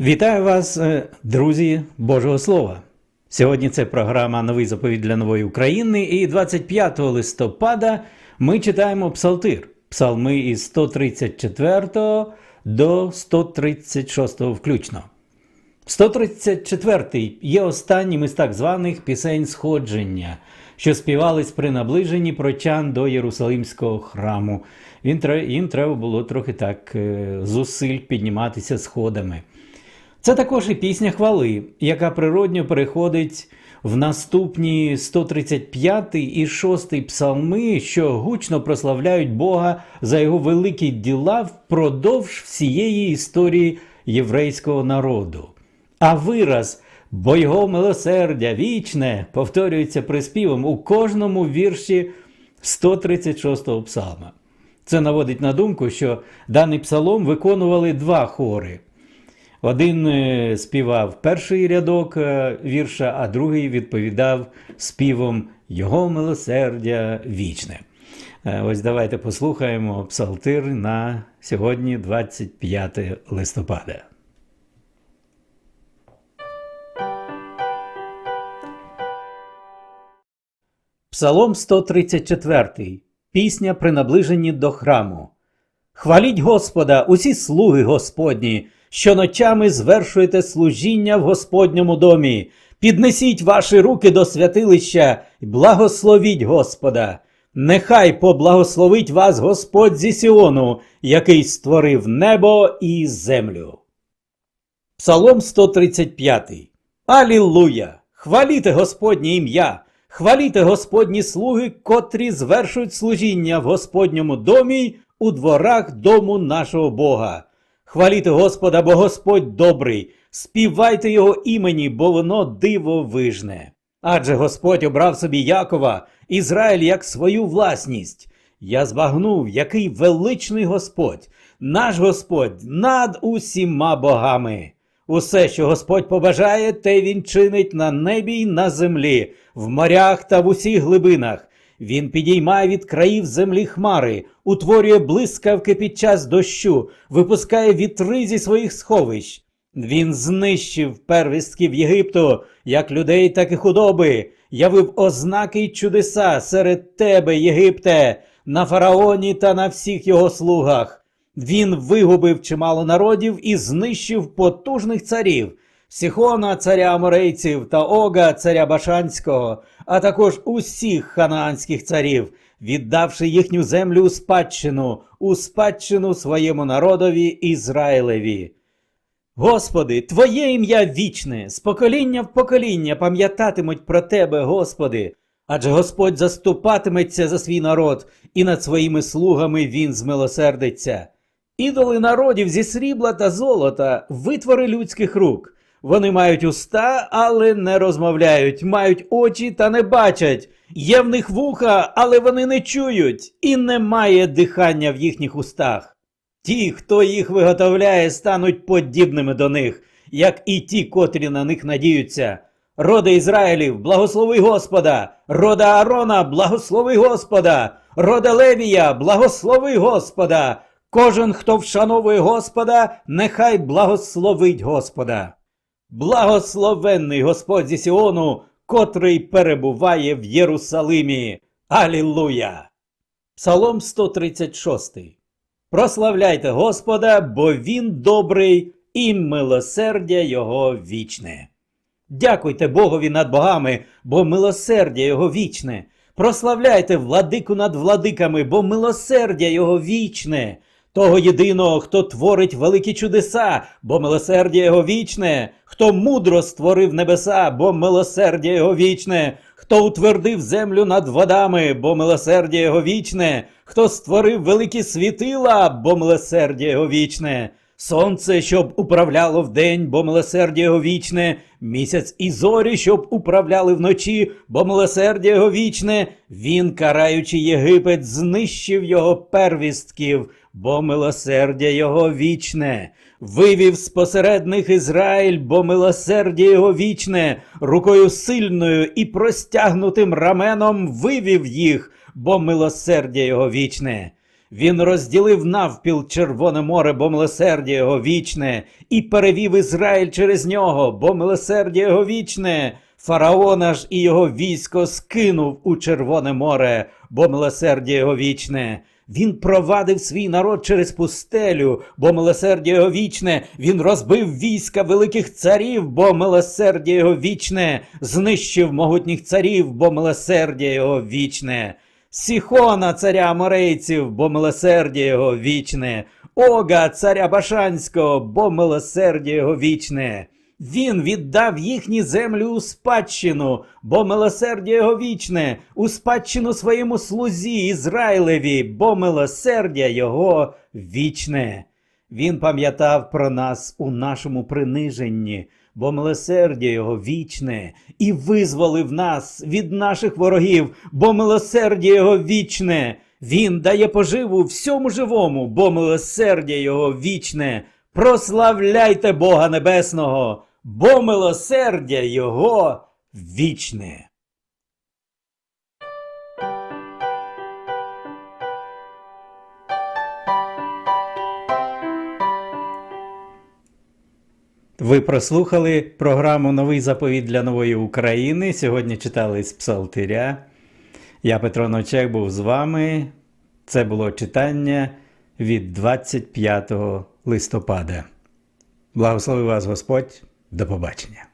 Вітаю вас, е, друзі Божого Слова. Сьогодні це програма Новий заповідь для нової України. І 25 листопада ми читаємо Псалтир, псалми із 134 до 136 включно. 134 є останнім із так званих пісень сходження, що співались при наближенні прочан до Єрусалимського храму. Їм треба було трохи так е, зусиль підніматися сходами. Це також і пісня хвали, яка природньо переходить в наступні 135 і 6 псалми, що гучно прославляють Бога за його великі діла впродовж всієї історії єврейського народу. А вираз бо його милосердя вічне повторюється приспівом у кожному вірші 136 псалма. Це наводить на думку, що даний псалом виконували два хори. Один е, співав перший рядок е, вірша, а другий відповідав співом Його милосердя вічне. Е, Ось давайте послухаємо псалтир на сьогодні, 25 листопада. Псалом 134. Пісня при наближенні до храму. Хваліть Господа, усі слуги Господні, що ночами звершуєте служіння в Господньому домі. Піднесіть ваші руки до святилища і благословіть Господа. Нехай поблагословить вас Господь зі Сіону, який створив небо і землю. Псалом 135. Алілуя! Хваліте Господнє ім'я! Хваліте Господні слуги, котрі звершують служіння в Господньому домі у дворах дому нашого Бога. Хваліте Господа, бо Господь добрий, співайте Його імені, бо воно дивовижне. Адже Господь обрав собі Якова, Ізраїль як свою власність. Я збагнув, який величний Господь, наш Господь над усіма богами. Усе, що Господь побажає, те він чинить на небі й на землі, в морях та в усіх глибинах. Він підіймає від країв землі хмари, утворює блискавки під час дощу, випускає вітри зі своїх сховищ. Він знищив первістків Єгипту, як людей, так і худоби, явив ознаки й чудеса серед тебе, Єгипте, на фараоні та на всіх його слугах. Він вигубив чимало народів і знищив потужних царів Сіхона, царя Аморейців та Ога, царя Башанського, а також усіх ханаанських царів, віддавши їхню землю у спадщину, у спадщину своєму народові Ізраїлеві. Господи, Твоє ім'я вічне, з покоління в покоління пам'ятатимуть про Тебе, Господи. Адже Господь заступатиметься за свій народ, і над своїми слугами Він змилосердиться. Ідоли народів зі срібла та золота, витвори людських рук. Вони мають уста, але не розмовляють, мають очі та не бачать. Є в них вуха, але вони не чують, і немає дихання в їхніх устах. Ті, хто їх виготовляє, стануть подібними до них, як і ті, котрі на них надіються. Роди Ізраїлів, благослови Господа, рода Аарона, благослови Господа, рода Левія, благослови Господа. Кожен, хто вшановує Господа, нехай благословить Господа. Благословенний Господь зі Сіону, котрий перебуває в Єрусалимі. Алілуя! Псалом 136. Прославляйте Господа, бо Він добрий і милосердя Його вічне. Дякуйте Богові над богами, бо милосердя Його вічне. Прославляйте владику над владиками, бо милосердя Його вічне. Того єдиного, хто творить великі чудеса, бо милосердя Його вічне, хто мудро створив небеса, бо милосердя Його вічне, хто утвердив землю над водами, бо милосердя Його вічне, хто створив великі світила, бо милосердя Його вічне. Сонце, щоб управляло вдень, бо милосердя його вічне, місяць і зорі, щоб управляли вночі, бо милосердя його вічне, він, караючи Єгипет, знищив його первістків, бо милосердя його вічне. Вивів з посередних Ізраїль, бо милосердя його вічне, рукою сильною і простягнутим раменом вивів їх, бо милосердя його вічне. Він розділив навпіл Червоне море, бо милосердя його вічне, і перевів Ізраїль через нього, бо милосердя його вічне. Фараона ж і його військо скинув у Червоне море, бо милосердя його вічне. Він провадив свій народ через пустелю, бо милосердя його вічне. Він розбив війська великих царів, бо милосердя його вічне, знищив могутніх царів, бо милосердя його вічне. Сіхона, царя морейців, бо милосердя його вічне, Ога, царя Башанського, бо милосердя його вічне. Він віддав їхні землю у спадщину, бо милосердя його вічне, у спадщину своєму слузі Ізраїлеві, бо милосердя його вічне. Він пам'ятав про нас у нашому приниженні, бо милосердя його вічне, і визволив нас від наших ворогів, бо милосердя його вічне. Він дає поживу всьому живому, бо милосердя його вічне. Прославляйте Бога Небесного, бо милосердя Його вічне. Ви прослухали програму Новий заповіт для нової України. Сьогодні читали з Псалтиря. Я Петро Ночек був з вами. Це було читання від 25 листопада. Благослови вас Господь. До побачення.